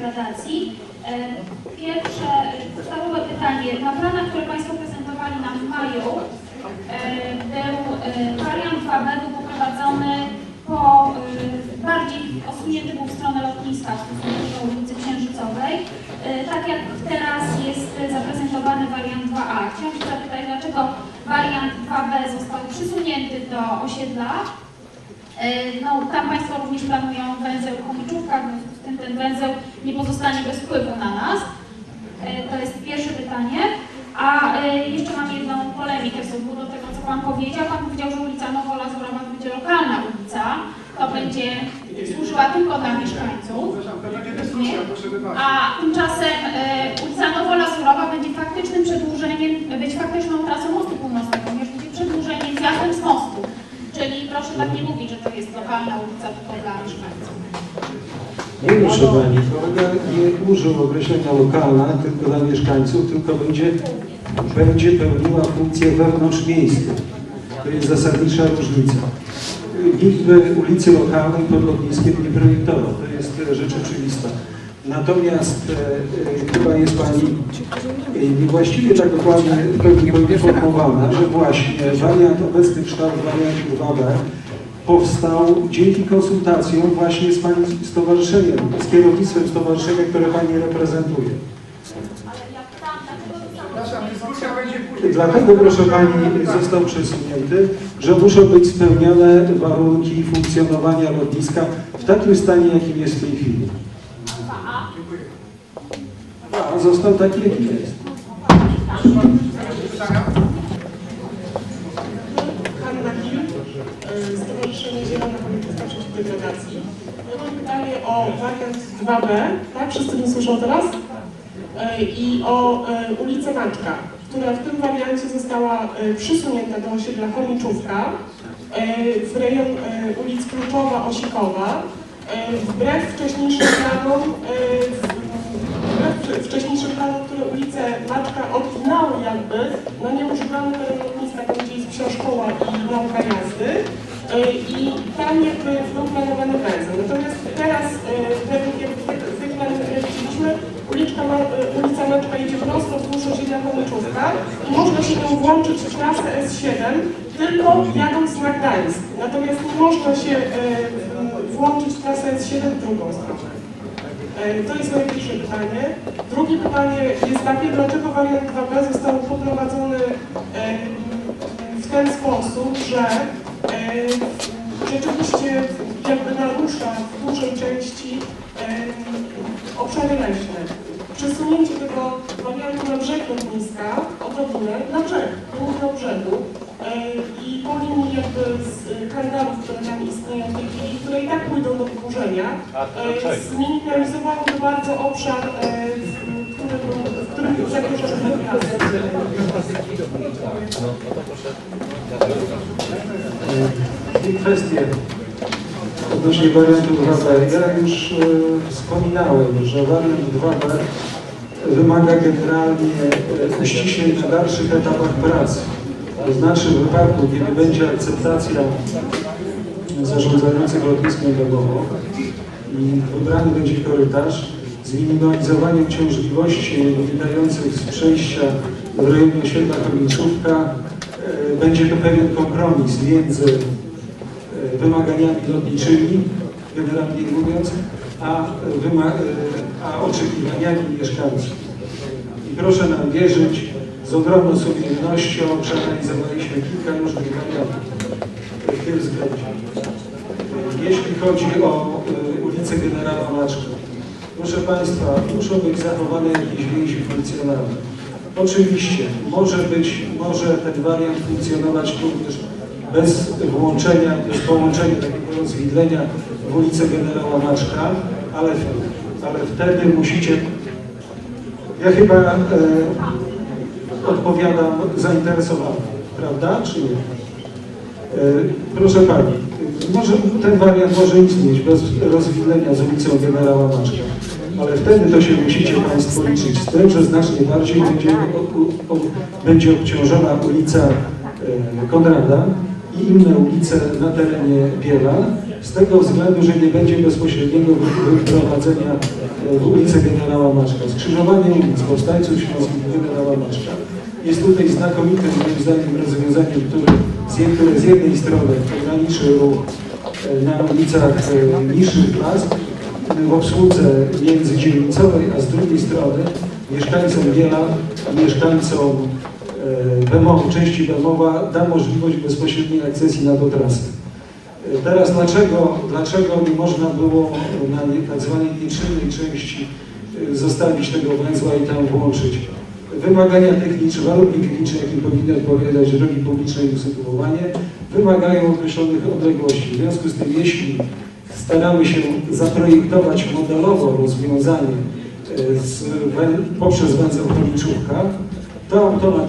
E, Pierwsze, podstawowe pytanie. Na planach, które Państwo prezentowali nam w maju, e, był e, wariant 2B był poprowadzony po bardziej osunięty był w stronę lotniska, w stosunku do ulicy Księżycowej. Tak jak teraz jest zaprezentowany wariant 2A. Chciałam się zapytać, dlaczego wariant 2B został przysunięty do osiedla, No, tam Państwo również planują węzeł z tym ten węzeł nie pozostanie bez wpływu na nas. E, To jest pierwsze pytanie. A e, jeszcze mam jedną polemikę w stosunku do tego, co Pan powiedział. Pan powiedział, że ulica Nowolazorowa to będzie lokalna ulica. To będzie służyła tylko dla mieszkańców. A tymczasem e, ulica Nowolazorowa będzie faktycznym przedłużeniem, być faktyczną trasą mostu północnego, ponieważ będzie przedłużeniem zjazdem z mostu. Czyli proszę tak nie mówić, że to jest lokalna ulica tylko dla mieszkańców. Nie proszę Pani, kolega nie użył określenia lokalna tylko dla mieszkańców, tylko będzie, będzie pełniła funkcję wewnątrzmiejską. To jest zasadnicza różnica. Nikt ulicy lokalnej pod lotniskiem nie projektował, to jest e, rzecz oczywista. Natomiast e, e, chyba jest Pani e, niewłaściwie tak dokładnie poinformowana, że właśnie wariant, obecny kształt wariantu 2B powstał dzięki konsultacjom właśnie z Pani stowarzyszeniem, z kierownictwem stowarzyszenia, które Pani reprezentuje. Dlatego, proszę Pani, został przesunięty, że muszą być spełnione warunki funkcjonowania lotniska w takim stanie, jakim jest w tej chwili. A został taki, jaki jest. Stowarzyszenie Zielona Pamiętnictwa Przeciw Degradacji. Ja mam pytanie o wariant 2B, tak? Wszyscy mnie słyszą teraz? Y, I o y, ulicę Maczka, która w tym wariancie została y, przysunięta do osiedla Chomiczówka y, w rejon ulic Kluczowa, Osikowa. Wbrew wcześniejszym planom, wbrew wcześniejszym planom, które ulicę Maczka odwinęły jakby na nieużywany teren lotniska, gdzie jest psia szkoła i nauka jazdy. Y, I tam jakby był planowany węzeł. Natomiast teraz, y, tych planów, które widzieliśmy, uliczka y, ulica Maczka idzie prosto wzdłuż osiedla Pomyczówka i można się nią włączyć w trasę S7 tylko jadąc na Gdańsk. Natomiast nie można się y, włączyć w trasę S7 w drugą stronę. E, To jest moje pierwsze pytanie. Drugie pytanie jest takie, dlaczego wariant 2B został poprowadzony e, w ten sposób, że e, rzeczywiście jakby narusza w dużej części obszary leśne. Przesunięcie tego wariantu na brzeg lotniska, odrobinę, na brzeg, nie mówię o brzegu, i po linii jakby z kanałów, które tam istnieją w tej chwili, które i tak pójdą do wyburzenia, zminimalizowałoby bardzo obszar, e, w kwestie odnośnie wariantu 2B. Ja już e, wspominałem, że wariant 2B wymaga generalnie e, uściśleń na dalszych etapach pracy. To znaczy w wypadku, kiedy będzie akceptacja zarządzających lotniskiem domową i wybrany będzie korytarz, zminimalizowanie uciążliwości wynikających z przejścia w rejonie osiedla Kominczówka e, będzie to pewien kompromis między e, wymaganiami lotniczymi, generalnie mówiąc, a, e, a oczekiwaniami mieszkańców. I proszę nam wierzyć, z ogromną sumiennością przeanalizowaliśmy kilka różnych wariantów w tym względzie. Jeśli chodzi o ulicę Generała Maczka, proszę Państwa, muszą być zachowane jakieś więzi funkcjonalne. Oczywiście może być, może ten wariant funkcjonować również bez włączenia, bez połączenia takiego rozwidlenia w ulicę Generała Maczka, ale, ale wtedy musicie ja chyba e, odpowiadam zainteresowany, prawda, czy nie? E, proszę Pani, może, ten wariant może istnieć bez rozwidlenia z ulicą Generała Maczka, ale wtedy to się musicie Państwo liczyć z tym, że znacznie bardziej będzie, będzie obciążona ulica e, Konrada i inne ulice na terenie Biela, z tego względu, że nie będzie bezpośredniego wyprowadzenia e, w ulicę Generała Maszka. Skrzyżowanie ulic Powstańców Śląskich Generała Maszka jest tutaj znakomitym moim zdaniem rozwiązaniem, które z, jed- które z jednej strony ograniczy ruch e, na ulicach e, niższych klas w obsłudze międzydzielnicowej, a z drugiej strony mieszkańcom Biela, mieszkańcom e, Bemowa, części Bemowa da możliwość bezpośredniej akcesji na tą. E, Teraz dlaczego, dlaczego nie można było na zwanej nieczynnej części e, zostawić tego węzła i tam włączyć? Wymagania techniczne, warunki techniczne, jakim powinny odpowiadać drogi publiczne i usytuowanie, wymagają określonych odległości. W związku z tym, jeśli staramy się zaprojektować modelowo rozwiązanie e, z, poprzez węzeł Choliczówka, to automatycznie